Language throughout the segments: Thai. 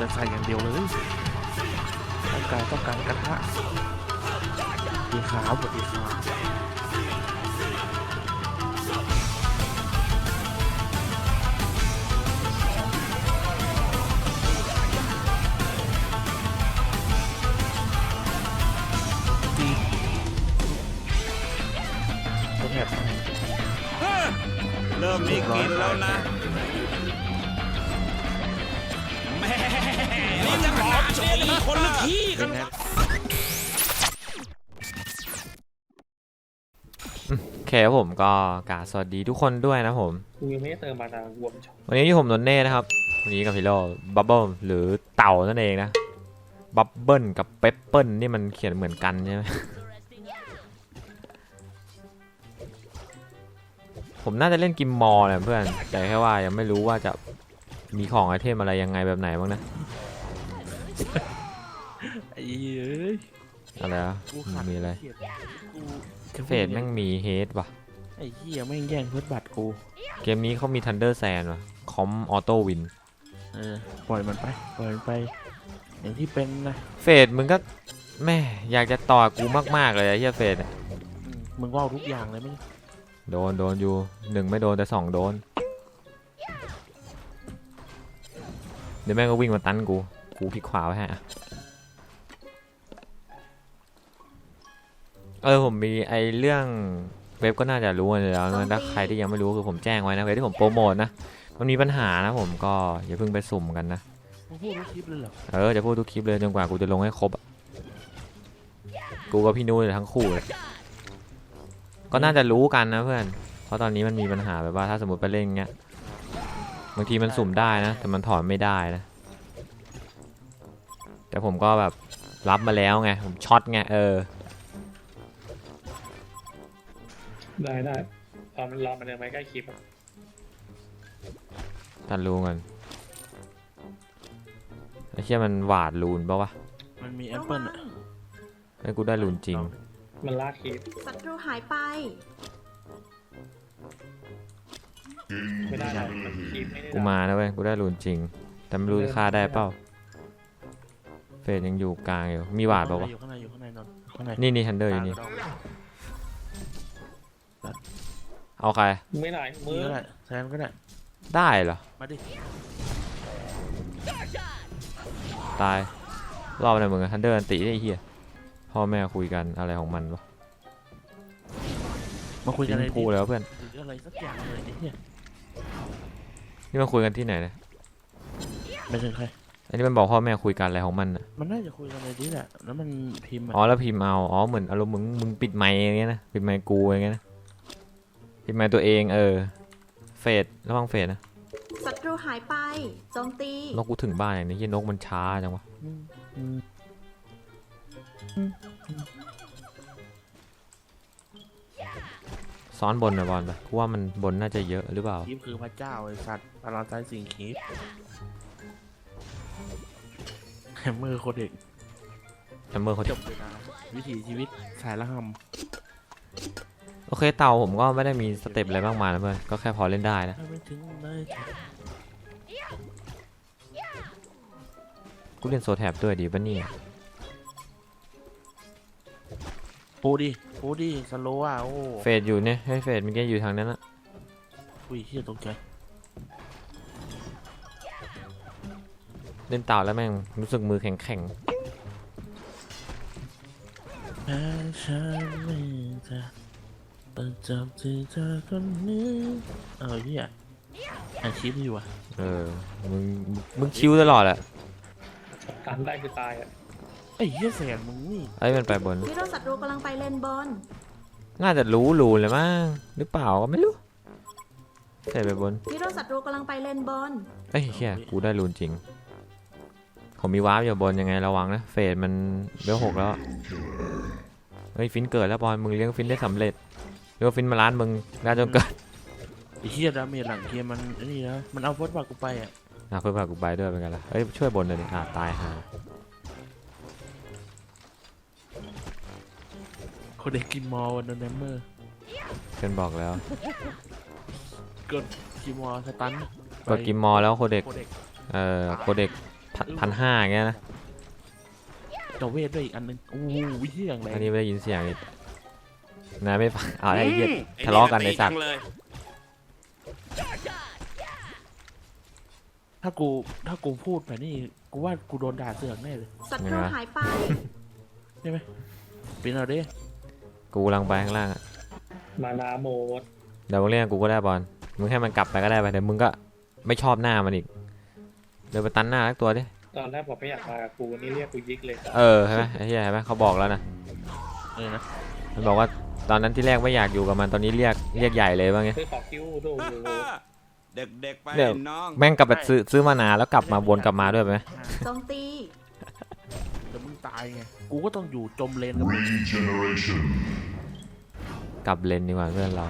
จะใส่อย่างเดียวเลยร่างกายต้องการกระทะดีขาบดีขาดีตัวแถบเริ่มมีกินแล้วนะ นี่จะหอมชนีคนละที่กันโอเคครับผมก็กราบสวัสดีทุกคนด้วยนะผม กูยังไม่ได้เติมมานาวัวมันชอบวันนี้ที่ผมนนเน่นะครับ วันนี้กับพี่โลบับเบิลหรือเต่านั่นเองนะ บับเบิลกับเปปเปิลนี่มันเขียนเหมือนกันใช่ไหม ผมน่าจะเล่นกิมมอร์แหละเพื่อน แต่แค่ว่ายังไม่รู้ว่าจะ มีของไอเทมอะไรยังไงแบบไหนบ้างนะไอ้เอ้ยอะไรวะกูขาดมีอะไรเขียดกูเฟดแม่งมีเฮดว่ะ ไอ้เหี้ยแม่งแย่งเพื่อนบัตรกูเกมนี้เขามีทันเดอร์แซนว่ะคอมออโต้วินเออปล่อยมันไปปล่อยมันไป อย่างที่เป็นนะเฟดมึงก็แม่อยากจะต่อกูมากๆเลยไอ้เหี้ยเฟดอะอืมมึงว่าเอาทุกอย่างเลยไหมโดนโดนอยู่หนึ่งไม่โดนแต่สองโดน ดี๋ยวแม่งก็วิ่งมาตันกู กูพลิกขวาไว้ให้อะเออผมมีไอเรื่องเว็บก็น่าจะรู้กันอยู่แล้วนะถ้าใครที่ยังไม่รู้คือผมแจ้งไว้นะเว็บที่ผมโปรโมทนะ มันมีปัญหานะผมก็อย่าเพิ่งไปสุ่มกันนะมึงพูดทุกคลิปเลยเหรอ เออจะพูดทุกคลิปเลยจนกว่ากูจะลงให้ครบอะกูกับพี่นุ้ยทั้งคู่เลยก็น่าจะรู้กันนะเพื่อน เพราะตอนนี้มันมีปัญหาแบบว่าถ้าสมมติไปเล่นเงี้ยบางทีมันสุ่มได้นะ แต่มันถอนไม่ได้นะ แต่ผมก็แบบรับมาแล้วไง ผมช็อตไง เออ ได้ได้รอมันรอมันเดินไปใกล้คลิปอะตัดรูกันไอ้เชี่ยมันหวาดรูนปะวะมันมีแอปเปิลอะไอ้กูได้รูนจริง มันลากคลิปศัตรูหายไป ไม่ได้หรอกมันคลิปไม่ได้กูมานะเว้ยกูได้รูนจริง แต่ไม่รู้จะฆ่าได้เปล่าเฟสยังอยู่กลางอยู่มีหวาดปะวะอยู่ข้างในอยู่ข้างในนอนข้างในนี่นี่ทันเดอร์อยู่นี่เอาใครไม่ได้มืมืออก็ได้แซมก็ได้ได้เหรอมาดิตายรอบอะไรมึงทันเดอร์อันติได้ไอ้เฮียพ่อแม่คุยกันอะไรของมันวะมาคุยกันทิ้เลยงพูแล้วเพื่อนหรืออะไรสักอย่างเลยไอ้เนี่ย นี่มันคุยกันที่ไหนนะไม่ใช่ใคร อันนี้มันบอกพ่อแม่คุยกันอะไรของมันอะมันน่าจะคุยกันเลยนี่แหละ แล้วมันพิมพ์อะอ๋อแล้วพิมพ์เอาอ๋อเหมือนอารมณ์มึงมึงปิดไมค์อย่างเงี้ยนะปิดไมค์กูอย่างเงี้ยนะปิดไมค์ตัวเองเออเฟดระวังเฟดนะศัตรูหายไป โจมตี นกกูถึงบ้านอย่างนี้ที่นกมันช้าจังวะ อืมอืม ซ้อนบนหน่อยบอลไปกูว่ามันบนน่าจะเยอะหรือเปล่าคลิปคือพระเจ้าไอ้สัตว์ปราศัยสิ่งคลิปแฮมเมอร์โคเด็กแอมเบอร์เขาจบเลยนะวิถีชีวิตสายละหโอเคเต่าผมก็ไม่ได้มีสเต็ปอะไรมากมายนะเพื่อนก็แค่พอเล่นได้นะำไม่ถึงเลยกูเล่นโซแท็บด้วยดีปะเนี่ยปูดิ ปูดิสโลว์อะโอ้เฟดอยู่เนี่ยให้เฟดเมันแกอยู่ทางนั้นอะอุ้ยเฮียตกใจเล่นเต่าแล้วแม่งรู้สึกมือแข็งแข็งแค่ฉันไม่จะประจับที่เธอคนนี้เออเฮียอ่านคลิปอยู่อะ ๆเออมึงมึงคิวตลอดอะตันได้คือตายอะ ไอ้เฮียแสนมึงนี่ไอ้ยมันไปบนวิโรจน์ศัตรูกำลังไปเลนบนน่าจะรู้รูนเลยมั้งหรือเปล่าก็ไม่รู้เฟดไปบนวิโรจน์ศัตรูกำลังไปเลนบนเอ้ยเฮียกูได้รูนจริง ผมมีวาร์ปอยู่บนยังไงระวังนะ เฟดมันเบลหกแล้วเฮ้ย ฟินเกิดแล้วบอลมึงเลี้ยงฟินได้สำเร็จเรียกว่าฟินมาล้านมึงได้จนเกิดไอ้เฮียดาเมจหลังเกมมันไอ้นี่นะมันเอาเฟิร์สบักกูไปอะ อะเพื่อนพากูไปด้วยเป็นไงล่ะเฮ้ยช่วยบนเลยดิอะตายห่า โคเด็กกินมอลวันนแนมเมอร์เพื่อนบอกแล้วกดกินมอลสตันกดกิมมอร์แล้วโคเด็ก โคเด็กเอ่อโคเด็กพพันห้าอย่างเงี้ยนะ เจ้าเวทด้วยอีกอันหนึงโอ้โหวิธีอย่างไรอันนี้ไม่ได้ยินเสียงอีกนะไม่ฟังเอาไอ้เหี้ยทะเลาะกันในสัตว์จังเลยถ้ากูถ้ากูพูดไปนี่กูว่ากูโดนด่าเสือกแน่เลยศัตรูหายไปใช่ไหมเป็นเอาเด้ กูกำลังไปข้างล่างอะมานาโหมดเดี๋ยวมึงเรียกกูก็ได้บอลมึงให้มันกลับไปก็ได้ไปเดี๋ยวมึงก็ไม่ชอบหน้ามันอีกเดี๋ยวไปตันหน้าสักตัวดิตอนแรกบอกไม่อยากมากับกูนี่เรียกกูยิกเลยเออใช่ไหมไอ้เหี้ยใช่ไหมเขาบอกแล้วนะเออนะมันบอกว่าตอนนั้นที่แรกไม่อยากอยู่กับมันตอนนี้เรียกเรียกใหญ่เลยว่าไง คือขอคิ้วดูเด็กๆไปเดี๋ยว น้อง แม่งกลับไปซื้อซื้อมานานแล้วกลับมาวนกลับมาด้วยไหม โจมตีเดี๋ยวมึง ตายไง กูก็ต้องอยู่จมเลนกับมึง Regeneration. กลับเลนดีกว่าเพื่อนเรา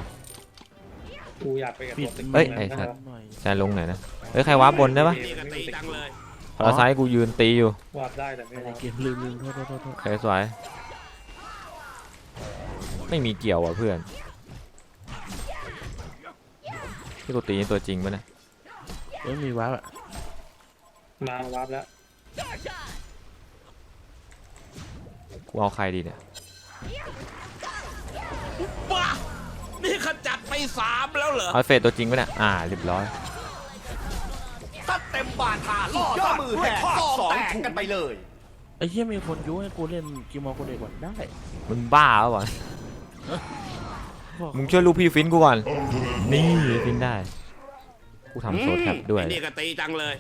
กูอยากไปกับตัวตึกเอ้ยนั้นไอ้สันะตว์ครับหน่อยใจลงหน่อยนะ เฮ้ย ใครว้าบนได้ปะนี่ก็ตีจังเลยพอเราซ้ายกูยืนตีอยู่วาดได้แต่ไม่อะไรวาดเกมลืมลืมโทษโทษโทษโทษใครสวยไม่มีเกี่ยวอะเพื่อน ที่กูตีนี่ตัวจริงปะเนี่ย เอ้ยมีว้าอะมาวาดแล้ว กูเอาใครดีเนี่ยว้านี่ขจัดไปสามแล้วเหรอเอาเฟสตัวจริงปะเนี่ยอ่าเรียบร้อยตัดเต็มบานทาล่อตามือแหกสองแตกกันไปเลยไอ้เหี้ยมีคนยุให้กูเล่นกิมมอลกูเด็กก่อนได้มึงบ้าปะวะมึงช่วยลูกพี่ฟินกูก่อน นี่ฟินได้ กูทำโซแท็บด้วยไอ้นี่ก็ตีจังเลย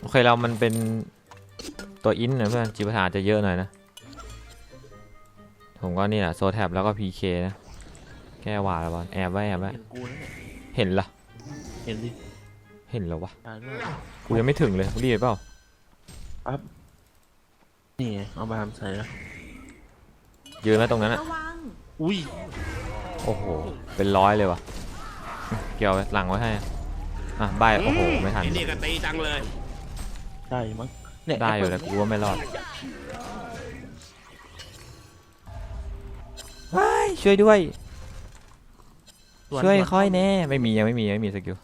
โอเคเรามันเป็นตัวอินนะเพื่อนจิปทาจะเยอะหน่อยนะ ผมก็นี่แหละโซแท็บแล้วก็พีเคนะ แก้หวาดแล้วบอลแอบไว้แอบไว้เห็นกูแล้วเนี่ยเห็นละเห็นดิเห็นแล้ววะตายด้วยกูยังไม่ถึงเลยรีบเปล่า นี่ไงเอาบามใส่แล้ว ยืนไว้ตรงนั้นอะระวัง อุ้ยโอ้โห เป็นร้อยเลยวะเกี่ยวไว้หลังไว้ให้อะอะใบโอ้โห ไม่ทันไอ้นี่ก็ตีจังเลย ได้มั้งเนี่ยได้อยู่แปแต่เปิกูว่าไม่รอด ว้ายช่วยด้วย ส่นช่วยส่นค่อยแน่ ไม่มียังไม่มียังไม่มีสกิล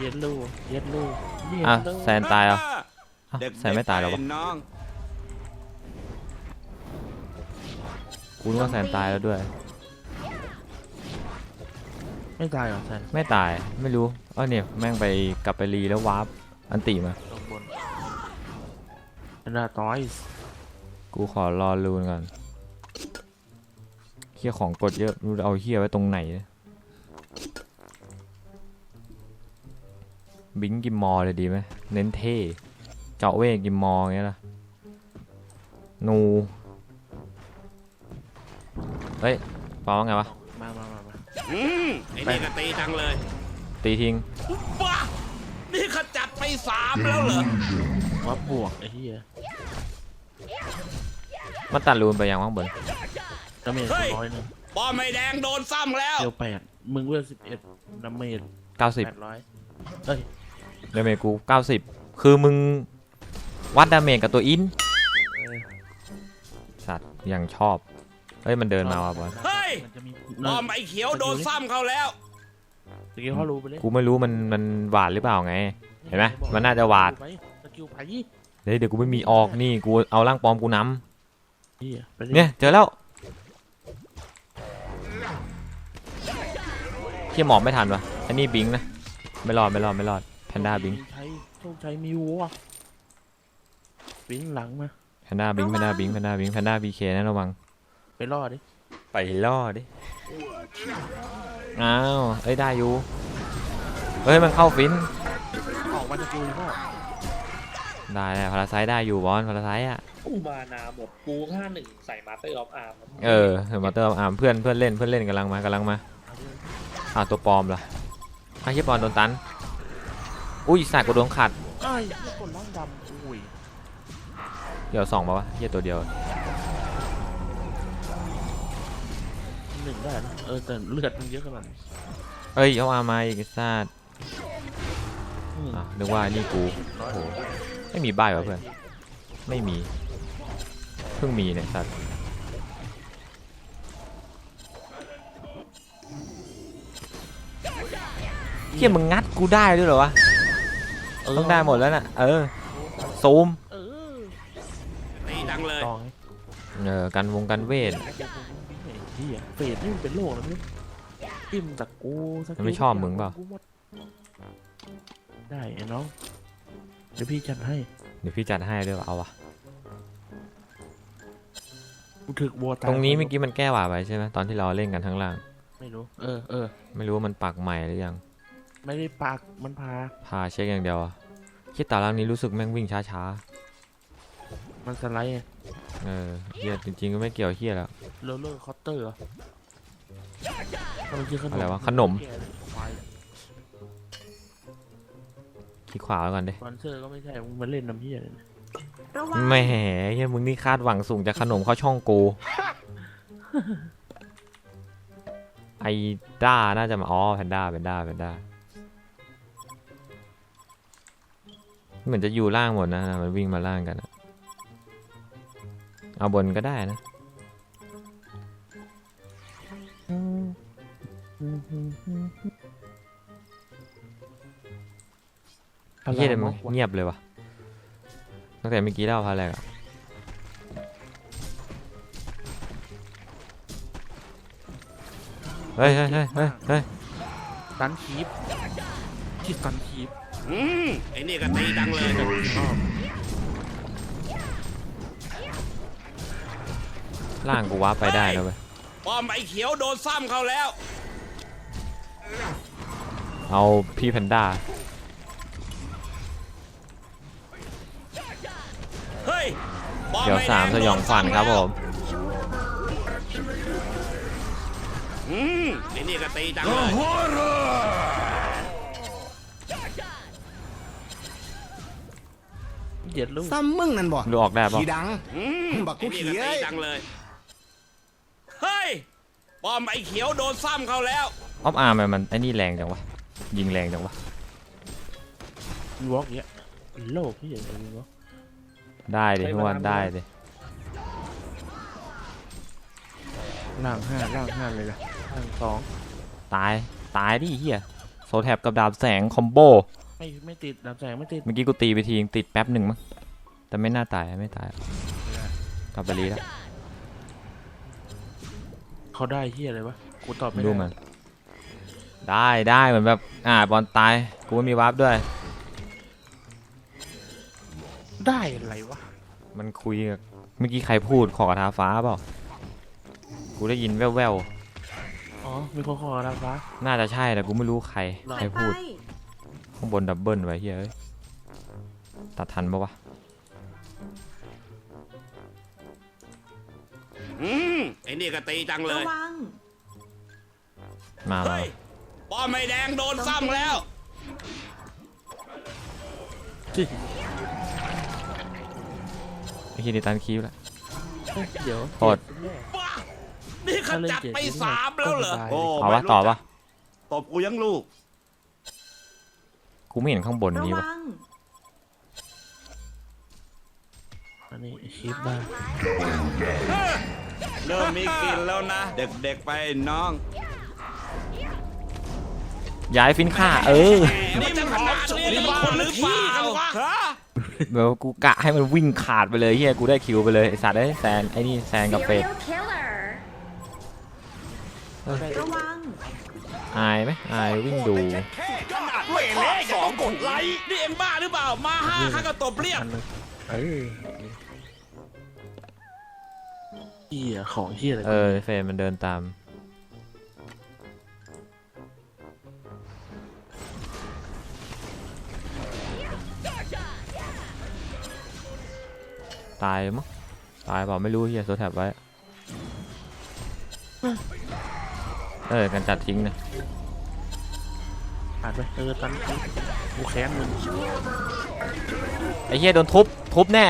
เย็นลูกเย็นลูกเย็นอะลูกแซนตายเหรอะเด็กแซนไม่ตายหรอวะปน้องกูนึกว่าแซนตายแล้วด้วย ไม่ตายเหรอแซนไม่ตายไม่รู้เออเนี่ยแม่งไปกลับไปรีแล้ววาร์ปอันติมา ลงบนเป็นดาตอยส์กูขอรอรูนก่อนเฮียของกดเยอะรู้เอาเฮียไว้ตรงไหนเนี่ยบิงกิมมอร์เลยดีไหมเน้นเท่ เจาะเวกกิมมอร์อย่างเงี้ยล่ะนูเฮ้ยปอว่าไงวะ มามามามาอืมไอ้นี่ก็ตีจังเลยตีทิ้งว้านี่ขจัดไปสามแล้วเหรอวับบวกไอ้เหี้ย มันตัดรูนไปยังว่างบนดาเมจเฮ้ยร้อยหนึ่งบอมไม่แดงโดนซ้ำแล้ว เดียวแปดมึงเวลสิบเอ็ดดาเมจ90 แปดร้อยเอ้ยดาเมจกู 90 คือมึง วัดดาเมจกับตัวอิน เออสัตว์ยังชอบ เฮ้ย มันเดินมาว่ะบอลเฮ้ย มันจะมีบอมไอ้เขียวโดนซ้ำเขาแล้ว สกิลเขารู้ไปเลยกูไม่รู้มันมันหวาดหรือเปล่าไง เห็นไหมมันน่าจะหวาดไปสกิลไผ่เดี๋ยวเดี๋ยวกูไม่มีออกนี่ กูเอาร่างปลอมกูน เหี้ยไปลำเนี่ยเจอแล้วเที่ยหมอบไม่ทันวะอันนี้บิงนะไม่รอดไม่รอดไม่รอดแพนด้าบิงใช้โชคชัยมีวัวบิงหลังมา แพนด้าบิงแพนด้าบิงแพนด้าบิงแพนด้าบีเคนะระวังไปรอดดิไปล่อดิอ้าวเอ้ยได้อยู่เฮ้ยมันเข้าฟิน ออกมาสกิลก็ ได้แล้วพาราไซต์ได้อยู่บอลพาราไซต์อะ กูมานาหมดกูห้าหนึ่งใส่มาเตอร์ออฟอาร์มเออเห็นมาเตอร์อาร์มเพื่อนเพื่อนเล่นเพื่อนเล่นกำลังมากำลังมาอ่าวตัวปลอมล่ะไอ้เหี้ยบอลโดนตัน อุ้ยสากกูโดนขัดไอ้เหี้ยคนร่างดำอุ้ยเดี๋ยวสองมาวะเหี้ยตัวเดียวหนึ่งได้นะเออแต่เลือดมันเยอะขนาดนี้เอ้ยเอาอาร์มาอีกไอ้ซาดอืมอะนึกว่านี่กูร้อยโอ้โห ไม่มีบ้ายวะเพื่อน ไม่มี เพิ่งมีเนี่ยสัตว์เฮียมึงงัดกูได้ด้วยเหรอวะเออต้องได้หมดแล้วน่ะ เออซูมเออตีดังเลยจองเออกันวงกันเวทเฮียเฟดนี่มันเป็นโรคแล้วเนี่ยอิ่มจากกูสกิลมันไม่ชอบมึงเปล่า กูหมดได้ไอ้น้อง เดี๋ยวพี่จัดให้เดี๋ยวพี่จัดให้ด้วยวะเอาวะกูถึกบัวตายตรงนี้เมื่อกี้มันแก้หวาไปใช่ไหมตอนที่เราเล่นกันทั้างล่าง ไม่รู้ เออเออ ไม่รู้ว่ามันปักใหม่หรือยังไม่ได้ปากมันพา พาเช็คอย่างเดียวอะคิดตาล่างนี้รู้สึกแม่งวิ่งช้ามันสไลด์ไงๆเออเฮียจริงๆก็ไม่เกี่ยวเฮียแล้ว โรลเลอร์คอตเตอร์เหรอมันคือขนมอะไรวะขนม แก่เลย ควายคลิกขวาแล้วกันดิสปอนเซอร์ก็ไม่ใช่มึงมาเล่นน้ำเหี้ยเลยนะระวังแหมเฮียมึงนี่คาดหวังสูงจากขนมเข้าช่องกู ไอด้าน่าจะมาอ๋อแพนด้าแพนด้าแพนด้าเหมือนจะอยู่ล่างหมดนะมันวิ่งมาล่างกันอะเอาบนก็ได้นะ เฮียเดี๋ยวมันเงียบเลยวะตั้งแต่เมื่อกี้เล่าพาแรกอะเฮ้ยเฮ้ยเฮ้ยเฮ้ยเฮ้ยตันคีปที่ตันคีปอืมไอ้นี่ก็ตีดังเลยล่างกูว้าร์ปไปได้แล้วเว้ยป้อมไอ้เขียวโดนซ้ำเขาแล้ว เอาพี่แพนด้า เฮ้ยป้อเดี๋ยวไแดสามสยองฝันครับผมอืมไอ้นี่ก็ตีดังเลยเหยียดลูกซ้ำมึงนั่นบ่ดูออกได้ปะขี่ดังอืมบักกูไอ้นี่เขียตีดังเลย เฮ้ยป้อมไอ้เขียวโดนซ้ำเขาแล้วออฟอาร์มมันไอ้นี่แรงจังวะ ยิงแรงจังวะมีวอล์กเนี้ยเป็นโลกที่ใหญ่เลยมีวอล์ก ได้ดิทุกวันได้ดิล่างห้าล่างห้าเลยนะล่างสองตายตายดิเฮียโซแท็บกับดาบแสงคอมโบไม่ไม่ติดดับแสงไม่ติดเมื่อกี้กูตีไปทีนึงติดแป๊บหนึ่งมั้งแต่ไม่น่าตายไม่ตายกลับไปรีแล้วเขาได้เฮียอะไรวะกูตอบไม่ดูได้มันได้ได้เหมือนแบบอ่าบอลตายกูไม่มีวาร์ปด้วย ได้อะไรวะ มันคุยกับเมื่อกี้ใครพูดขอกระทาฟ้าเปล่ากูได้ยินแว่วอ๋อ มีคนขอราคาๆน่าจะใช่แต่กูไม่รู้ใครหรอใครหายไปพูด ข้างบนดับเบิลไว้เฮ้ยเอ้ย ตัดทันปะวะ อืมไอ้นี่ก็ตีดังเลระย วัง มามาเฮ้ย ป้อมไอ้แดงโดนซ้ำแล้วไอ้ คีนี่ตันคิวแล้วเฮ้ยเดี๋ยวโทษบ้านี่ขจัดไปสามแล้วเหรอโอ้เอาวะต่อปะตบกูยังลูก กูไม่เห็นข้างบนระนี้วะวังอันนี้คีปได้เริ่มมีกลิ่นแล้วนะ เด็กๆไปน้อง ย้ายฟินค่าเออ นี่จะหอมฉุนี่มันคนหรือเปล่า ฮะเดี๋ยวกูกะให้มันวิ่งขาดไปเลยเฮียกูได้คิวไปเลยไอสัตว์ไอ้ยแซนไอ้นี่แซนกับเฟดระวังอายไหมอายวิ่งดูขนาดเวเล่สองกดไลค์นี่เอ็งบ้าหรือเปล่ามาห้าข้าก็ตบเรียบอันนึงเออเฮียของเฮียอะไรเออเฟดมันเดินตาม ตายมั้งตายเปล่าไม่รู้เฮียโซแท็บไว้เออกันจัดทิ้งนะผ่านไปเออตันคีปกูแค้นมึงไอ้เฮียโดนทุบทุบแน่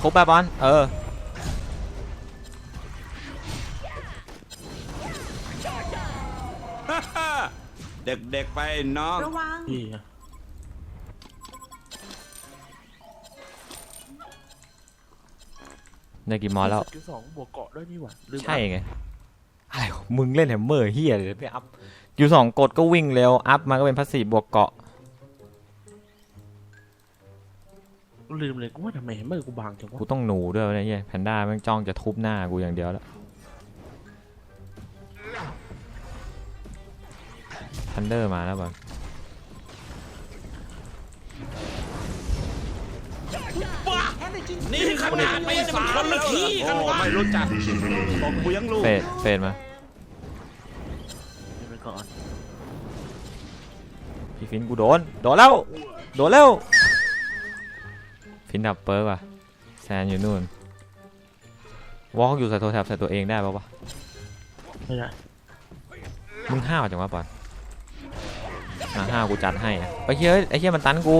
ทุบแบบบอลเออเด็กๆไปน้อง ระวังเฮีย ได้กี่มอลแล้วสกิลสองบวกเกาะด้วยนี่หว่าลืมใช่ไงอะไรของมึงเล่นแฮมเมอร์เฮียเลยไปอัพอยู่สองกดก็วิ่งเร็วอัพมาก็เป็นพัสซีฟบวกเกาะกูลืมเลยกูว่าทำไมเมื่อกูบางจังวะกูต้องหนูด้วยวะเนี่ยเหี้ยแพนด้าแม่งจ้องจะทุบหน้ากูอย่างเดียวแล้วทันเดอร์มาแล้วบอล นี่ถึงขนาดไม่สามคนละขี้กันวะไม่รู้จักบอกกูยังลูกเฟดเฟดมาไปก่อนพี่ฟินกูโดน โดนแล้ว โดนแล้ว ฟินดับเปิร์กว่ะแซนอยู่นู่น วอล์กอยู่ใส่โทรศัพท์ใส่ตัวเองได้ปะวะ ไม่ได้ มึงห้าวจังวะปอนอะห้าวกูจัดให้อะไอ้เหี้ยไอ้เหี้ยมันตันกู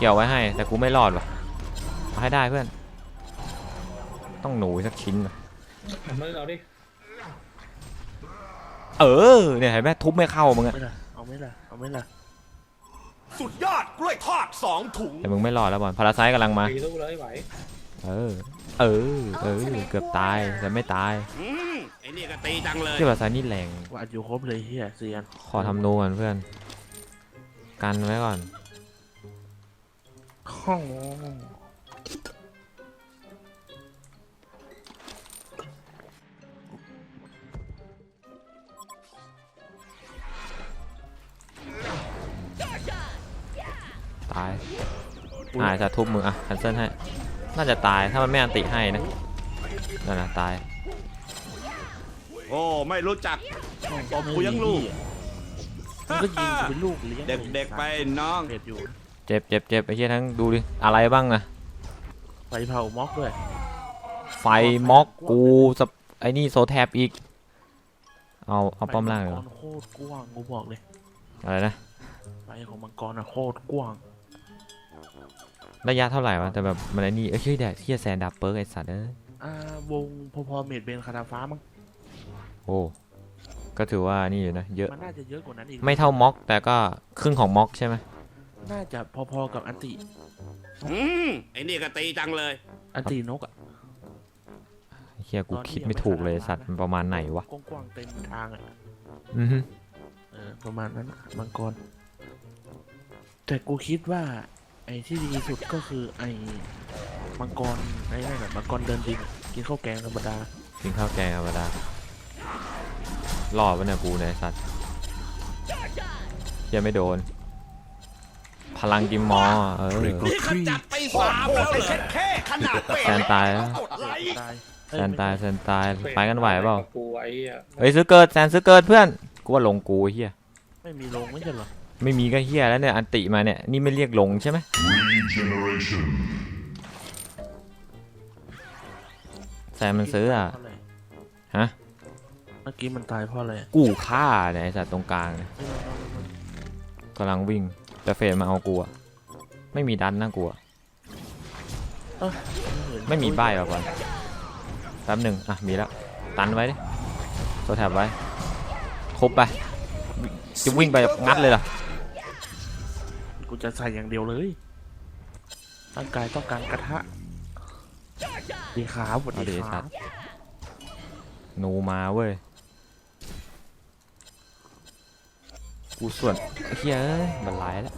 เกี่ยวไว้ให้ แต่กูไม่รอดว่ะเอาให้ได้เพื่อน ต้องหนูสักชิ้นว่ะเอามือเอาดิเออเนี่ยเห็นไหมทุบไม่เข้ามึงอะไม่ได้เอาไม่ได้เอาไม่ได้สุดยอดกล้วยทอดสองถุงแต่มึงไม่รอดแล้วบอลพาราไซต์กำลังมาตีสู้เลยไหวเออ เออ เออ เกือบตายแต่ไม่ตายอืมไอ้นี่ก็ตีจังเลย ที่พาราไซต์นี่แรงว่าอยู่ครบเลยเฮียเซียนขอทำนูก่อนเพื่อน กันไว้ก่อน ห้องตาย อ่าจะทุบมืออะคันเซิลให้ น่าจะตายถ้ามันไม่อันติให้นะนั่นนะตาย โอ้ไม่รู้จักบอกกูยังลูก มันก็ยิงกูเป็นลูกเลี้ยงเด็กๆไปน้อง เผ็ดอยู่ เจ็บเจ็บเจ็บไอ้เหี้ยทั้งดูดิอะไรบ้างนะไฟเผาม็อกด้วย ไฟม็อกกูสปไอ้นี่โซแทบอีก เอาเอาป้อมล่างเลยไฟมังกรโคตรกว้างกูบอกเลยอะไรนะไฟของมังกรอะโคตรกว้างระยะเท่าไหร่วะแต่แบบมันไอ้นี่เอ้ยเฮ้ยแดดเฮียแซนดับเปิร์กไอสัตว์เอ้ยอ่าวงพอๆเมดเบนคาราฟ้ามั้งโอ้ก็ถือว่านี่อยู่นะเยอะมันน่าจะเยอะกว่านั้นอีกไม่เท่าม็อกแต่ก็ครึ่งของม็อกใช่ไหม น่าจะพอๆกับอันติ อืมไอ้นี่ก็ตีจังเลย อันตินกอะเฮียกูคิดไม่ถูกเลยสัตว์มันประมาณไหนวะกว้างๆเต็มทางอะอือฮึเออประมาณนั้นอะมังกร แต่กูคิดว่า ไอ้ที่ดีสุดก็คือไอ้มังกรไอ้นั่นแหละมังกรเดินดินกินข้าวแกงธรรมดา กินข้าวแกงธรรมดาล่อวะเนี่ยกูเนี่ยไอ้สัตว์เฮียไม่โดน พลังกิมมอร์เออนี่ขจัดไปโคตสารมโหดแล้วไปเหรอเช็ดแค่ขนาดเป็ดแซนตายแล้วกดไลค์ตายแซนตายแซนตายไปกันไหวเปล่ากูไอ้เหี้ยเฮ้ยซื้อเกิดแซนซื้อเกิดเพื่อนกูว่าลงกูไอ้เฮียไม่มีลงไม่ใช่เหรอไม่มีก็เฮียแล้วเนี่ยอันติมาเนี่ยนี่ไม่เรียกลงใช่ไหม Regeneration. แซนมันซื้ออะเพราไรฮะเมื่อกี้มันตายเพราะอะไรกูฆ่าเนี่ยไอสัตว์ตรงกลางเนี่ยกำลังวิ่ง แต่เฟรมาเอากูอะไม่มีดันนะกูอะเออเห็นไม่มีป้ายหรอกก่อนแป๊บหนึ่งอะ มีแล้ว ตันไว้ดิโซแถบไว้ ครบไป จะวิ่งไปงัดเลยเหรอ กูจะใส่อย่างเดียวเลยร่างกายต้องการกระทะดีขาบสวัสเอาดีดีคสัรัตบว์หนูมาเว้ย กูส่วนไอ้เฮ้ยเอ้ยบันไลแล้ว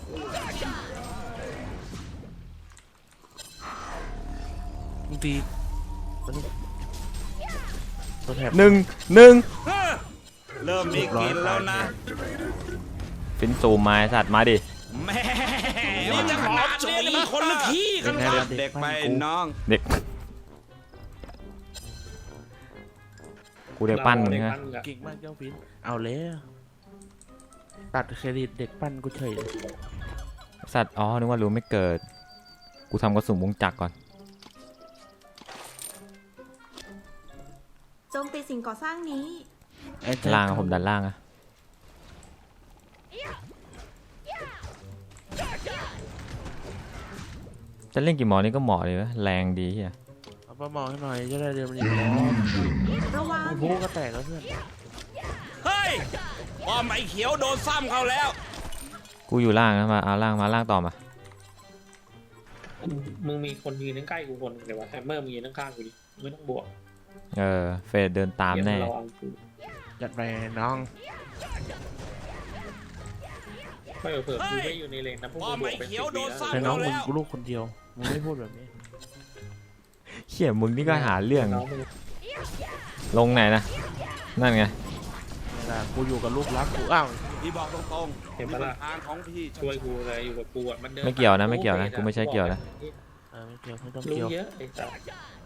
บางทีมันตัวแถบหนึ่งหนึ่งเริ่มมีกลินแล้วนะฟินซูมมาไอ้สัตว์มาดิ แม่นี่จะขนาดนี้นี่มันคนละขี้กันวะเด็กไปน้องเด็ก กูเด็กปั้นมึงเด็กฮะปั้นอะเก่งมากเจ้าฟิน เอาแล้ว ตัดเครดิตเด็กปั้นกูเฉยเลยสัตว์ อ๋อ นึกว่ารู้ไม่เกิด กูทำกระสุนวงจักรก่อน โจมตีสิ่งก่อสร้างนี้ ไอ้แจ๊คล่างอะผมดันล่างอะจะเล่นกี่หมอนี่ก็เหมาะเลยวะแรงดีเฮียเอาป้ามองให้หน่อยจะได้เรียนมันอีกแล้วระวัง โอ้โหก็แตกแล้วเพื่อน เฮ้ย ป้อมไอ้เขียวโดนซ้ำเขาแล้ว กูอยู่ล่างนะมาเอาล่างมาล่างต่อมา มึงมีคนยืนใกล้ๆกูคนหนึงเดี๋ยววะแฮมเมอร์มึงยืนข้างๆกูดิไม่ต้องบวกเออเฟดเดินตามแน่ เดี๋ยวเราเอากูจจัดไปน้องไม่เผื่อกูไม่อยู่ในเลนนะพวกพอกูบไม่วกเป็นเขีสิยวบโดวินแล้วสร้างแต่น้องมึงแล้วกูลูกคนเดียวมึงไม่พูดแบบนี้ เขี่ยมึงนี่ก็หาเรื่อง น้องมึงลงไหนนะ นั่นไง เวลากูอยู่กับลูกรักกูอ้าว พี่บอกตรงเห็นๆปะล่ะ ทางของพี่ช่วยกูเลยอยู่กับกูอะมันเดินไม่เกี่ยวนะไม่เกี่ยวนะกูไม่ใช่เกี่ยวนะ เออไม่เกี่ยวไม่ต้องรู้เกี่ยวเยอะไอ้สัส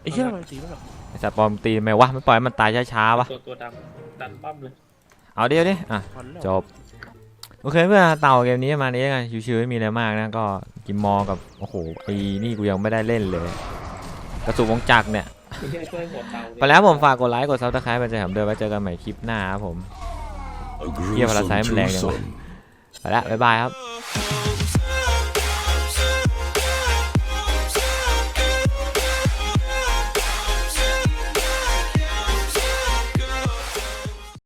ไอ้เชี่ยทำไมตีมันแบบไอ้สัตว์ปลอมตีไหมวะไม่ปล่อยให้มันตายช้าๆวะ ตัวตัวดำดันปั้มเลยเอาเดียวดิอะคอนแล้วจบ โอเคเพื่อนเต่าเกมนี้ประมาณนี้กันชิวๆไม่มีอะไรมากนะ ก็กิมมอกับ โอ้โหไอ้นี่กูยังไม่ได้เล่นเลย กระสุนวงจักรเนี่ย ไม่ใช่เพื่อนหัวเตาไปแล้วผมฝากกดไลค์กดซับสไครป์เป็นใจผมเดินไว้เจอกันใหม่คลิปหน้าครับผม A Yeah, but I gruesome say I'm laying twosome. ไปแล้วบ๊ายบายครับ